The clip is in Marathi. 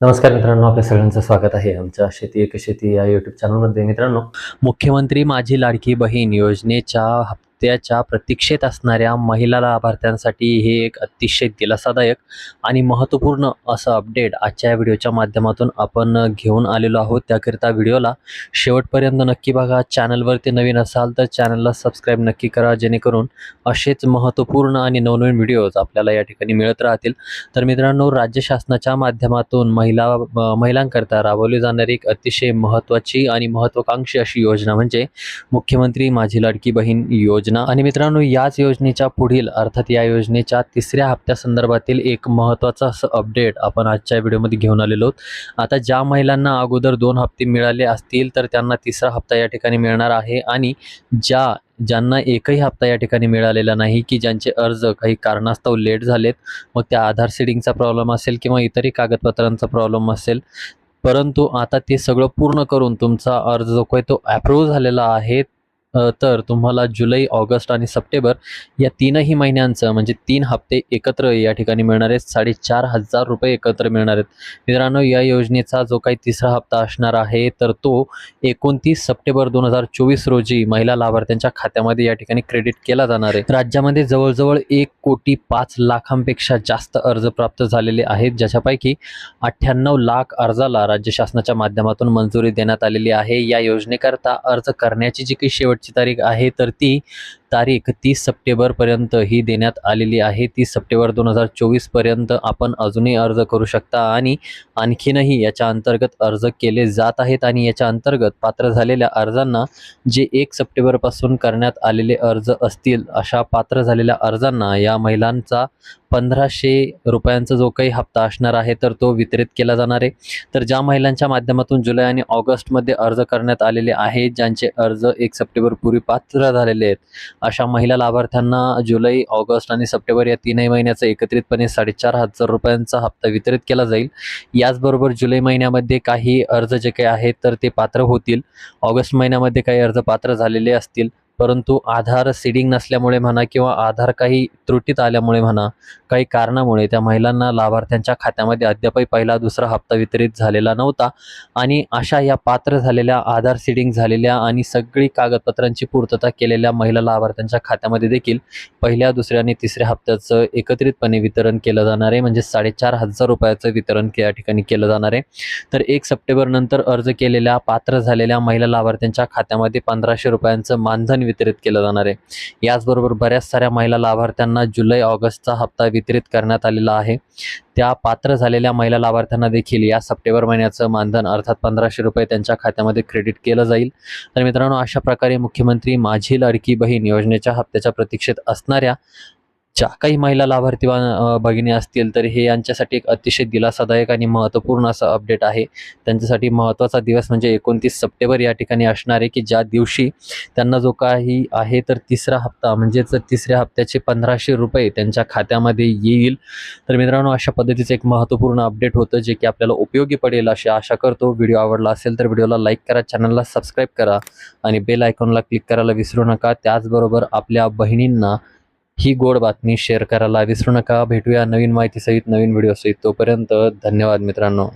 नमस्कार मित्रांनो आपल्या सगळ्यांचं स्वागत आहे आमच्या शेती एक शेती या युट्यूब चॅनलमध्ये मित्रांनो मुख्यमंत्री माझी लाडकी बहीण योजनेच्या त्याच्या प्रतीक्षेत असणाऱ्या महिला लाभार्थ्यांसाठी हे एक अतिशय दिलासादायक आणि महत्त्वपूर्ण असं अपडेट आजच्या या व्हिडिओच्या माध्यमातून आपण घेऊन आलेलो आहोत. त्याकरिता व्हिडिओला शेवटपर्यंत नक्की बघा. चॅनलवरती नवीन असाल तर चॅनलला सबस्क्राईब नक्की करा जेणेकरून असेच महत्त्वपूर्ण आणि नवनवीन व्हिडिओज आपल्याला या ठिकाणी मिळत राहतील. तर मित्रांनो राज्य शासनाच्या माध्यमातून महिला महिलांकरता राबवली जाणारी एक अतिशय महत्त्वाची आणि महत्त्वाकांक्षी अशी योजना म्हणजे मुख्यमंत्री माझी लाडकी बहीण योजना. आणि मित्रांनो याच योजनेच्या पुढील अर्थात या योजनेच्या तिसऱ्या हप्त्यासंदर्भातील एक महत्त्वाचं असं अपडेट आपण आजच्या व्हिडिओमध्ये घेऊन आलेलो आहोत. आता ज्या महिलांना अगोदर दोन हप्ते मिळाले असतील तर त्यांना तिसरा हप्ता या ठिकाणी मिळणार आहे. आणि ज्या ज्यांना एकही हप्ता या ठिकाणी मिळालेला नाही की ज्यांचे अर्ज काही कारणास्तव लेट झालेत मग त्या आधार सीडिंगचा प्रॉब्लेम असेल किंवा इतरही कागदपत्रांचा प्रॉब्लेम असेल परंतु आता ते सगळं पूर्ण करून तुमचा अर्ज जो काही तो ॲप्रूव्ह झालेला आहे. तर तुम्हाला जुलै ऑगस्ट आणि सप्टेंबर या तीनही महिन्यांचं म्हणजे तीन हप्ते एकत्र या ठिकाणी मिळणार आहेत. साडेचार हजार रुपये एकत्र मिळणार आहेत. मित्रांनो या योजनेचा जो काही तिसरा हप्ता असणार आहे तर तो एकोणतीस सप्टेंबर दोन हजार चोवीस रोजी महिला लाभार्थ्यांच्या खात्यामध्ये या ठिकाणी क्रेडिट केला जाणार आहे. राज्यामध्ये जवळजवळ एक कोटी पाच लाखांपेक्षा जास्त अर्ज प्राप्त झालेले आहेत ज्याच्यापैकी अठ्ठ्याण्णव लाख अर्जाला राज्य शासनाच्या माध्यमातून मंजुरी देण्यात आलेली आहे. या योजनेकरता अर्ज करण्याची जी काही शेवटची तारीख आहे तर ती तारीख तीस सप्टेंबरपर्यंत ही देण्यात आलेली आहे. तीस सप्टेंबर दोन हजार चोवीसपर्यंत आपण अजूनही अर्ज करू शकता आणि आणखीनही याच्या अंतर्गत अर्ज केले जात आहेत आणि याच्या अंतर्गत पात्र झालेल्या अर्जांना जे एक सप्टेंबरपासून करण्यात आलेले अर्ज असतील अशा पात्र झालेल्या अर्जांना या महिलांचा पंधराशे रुपयांचा जो काही हप्ता असणार आहे तर तो वितरित केला जाणार आहे. तर ज्या महिलांच्या माध्यमातून जुलै आणि ऑगस्टमध्ये अर्ज करण्यात आलेले आहेत ज्यांचे अर्ज एक सप्टेंबरपूर्वी पात्र झालेले आहेत अशा महिला लाभार्थ्यांना जुलै ऑगस्ट आणि सप्टेंबर या तीनही महिन्याचा एकत्रितपणे साडेचार हजार रुपयांचा हप्ता वितरित केला जाईल. याचबरोबर जुलै महिन्यामध्ये काही अर्ज जे काही आहेत तर ते पात्र होतील. ऑगस्ट महिन्यामध्ये काही अर्ज पात्र झालेले असतील. परंतु आधार सीडिंग नसल्यामुळे म्हणा किंवा आधार काही त्रुटीत आल्यामुळे म्हणा काही कारणामुळे त्या महिलांना लाभार्थ्यांच्या खात्यामध्ये अद्यापही पहिला दुसरा हप्ता वितरित झालेला नव्हता. आणि अशा या पात्र झालेल्या आधार सीडिंग झालेल्या आणि सगळी कागदपत्रांची पूर्तता केलेल्या महिला लाभार्थ्यांच्या खात्यामध्ये देखील पहिल्या दुसऱ्या आणि तिसऱ्या हप्त्याचं एकत्रितपणे वितरण केलं जाणार आहे. म्हणजे साडेचार हजार रुपयाचं वितरण के- या ठिकाणी केलं जाणार आहे. तर एक सप्टेंबर नंतर अर्ज केलेल्या पात्र झालेल्या महिला लाभार्थ्यांच्या खात्यामध्ये पंधराशे रुपयांचं मानधन वितरित केलं जाणार आहे. याचबरोबर बऱ्याच साऱ्या महिला लाभार्थ्यांना जुलै ऑगस्टचा हप्ता वितरित करण्यात आलेला आहे. त्या पात्र झालेल्या महिला लाभार्थ्यांना देखील या सप्टेंबर महिन्याचं मानधन अर्थात पंधराशे रुपये त्यांच्या खात्यामध्ये क्रेडिट केलं जाईल. तर मित्रांनो अशा प्रकारे मुख्यमंत्री माझी लाडकी बहीण योजनेच्या हप्त्याच्या प्रतीक्षेत असणाऱ्या ज्या काही महिला लाभार्थी भगिनी असतील तर हे यांच्यासाठी एक अतिशय दिलासादायक आणि महत्त्वपूर्ण असं अपडेट आहे. त्यांच्यासाठी महत्त्वाचा दिवस म्हणजे एकोणतीस सप्टेंबर या ठिकाणी असणार आहे की ज्या दिवशी त्यांना जो काही आहे तर तिसरा हप्ता म्हणजेच तिसऱ्या हप्त्याचे पंधराशे रुपये त्यांच्या खात्यामध्ये येईल. तर मित्रांनो अशा पद्धतीचं एक महत्त्वपूर्ण अपडेट होतं जे की आपल्याला उपयोगी पडेल अशी आशा करतो. व्हिडिओ आवडला असेल तर व्हिडिओला लाईक करा चॅनलला सबस्क्राईब करा आणि बेल आयकॉनला क्लिक करायला विसरू नका. त्याचबरोबर आपल्या बहिणींना ही गोड बातमी शेअर करायला विसरू नका. भेटूया नवीन माहितीसहित नवीन व्हिडिओसहित तोपर्यंत धन्यवाद मित्रांनो.